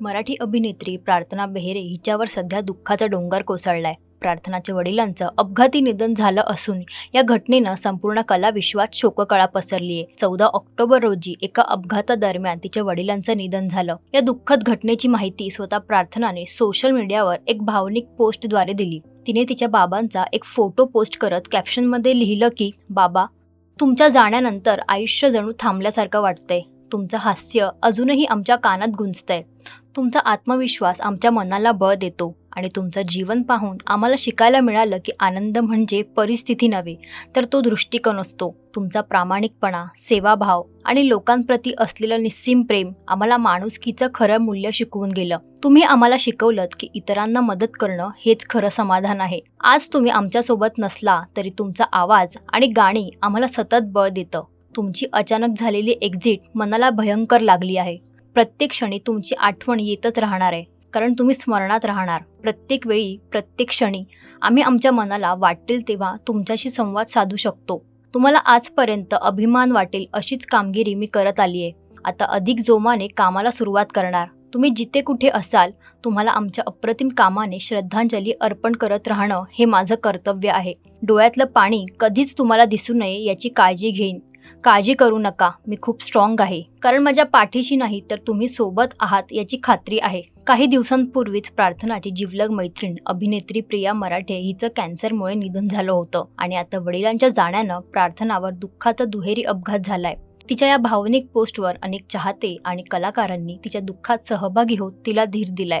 मराठी अभिनेत्री प्रार्थना बेहेरे हिच्यावर सध्या दुःखाचा डोंगर कोसळलाय. प्रार्थनाच्या वडिलांचं अपघाती निधन झालं असून या घटनेनं संपूर्ण कला विश्वात शोककळा पसरली आहे चौदा ऑक्टोबर रोजी एका अपघातादरम्यान तिच्या वडिलांचं निधन झालं. या दुःखद घटनेची माहिती स्वतः प्रार्थनाने सोशल मीडियावर एक भावनिक पोस्टद्वारे दिली. तिने तिच्या बाबांचा एक फोटो पोस्ट करत कॅप्शनमध्ये लिहिलं की बाबा तुमच्या जाण्यानंतर आयुष्य जणू थांबल्यासारखं वाटतंय. तुमचं हास्य अजूनही आमच्या कानात गुंजतंय. तुमचा आत्मविश्वास आमच्या मनाला बळ देतो आणि तुमचं जीवन पाहून आम्हाला शिकायला मिळालं की आनंद म्हणजे परिस्थिती नव्हे तर तो दृष्टिकोन असतो. तुमचा प्रामाणिकपणा सेवाभाव आणि लोकांप्रती असलेलं निस्सीम प्रेम आम्हाला माणुसकीचं खरं मूल्य शिकवून गेलं. तुम्ही आम्हाला शिकवलं की इतरांना मदत करणं हेच खरं समाधान आहे. आज तुम्ही आमच्यासोबत नसला तरी तुमचा आवाज आणि गाणी आम्हाला सतत बळ देतं. तुमची अचानक झालेली एक्झिट मनाला भयंकर लागली आहे. प्रत्येक क्षणी तुमची आठवण येतच राहणार आहे. कारण तुम्ही स्मरणात राहणार. प्रत्येक वेळी प्रत्येक क्षणी आम्ही आमच्या मनाला वाटेल तेव्हा तुमच्याशी संवाद साधू शकतो. तुम्हाला आजपर्यंत अभिमान वाटेल अशीच कामगिरी मी करत आली आहे. आता अधिक जोमाने कामाला सुरुवात करणार. तुम्ही जिथे कुठे असाल तुम्हाला आमच्या अप्रतिम कामाने श्रद्धांजली अर्पण करत राहणं हे माझं कर्तव्य आहे. डोळ्यातलं पाणी कधीच तुम्हाला दिसू नये याची काळजी घेईन. काळजी करू नका. मी खूप स्ट्रॉंग आहे. कारण माझ्या पाठीशी नाही तर तुम्ही सोबत आहात याची खात्री आहे. काही दिवसांपूर्वीच प्रार्थनाची जिवलग मैत्रीण अभिनेत्री प्रिया मराठे हिचं कॅन्सरमुळे निधन झालं होतं. आणि आता वडिलांच्या जाण्यानं प्रार्थनावर दुःखाचा दुहेरी अपघात झालाय. तिच्या या भावनिक पोस्टवर अनेक चाहते आणि कलाकारांनी तिच्या दुःखात सहभागी होत तिला धीर दिलाय.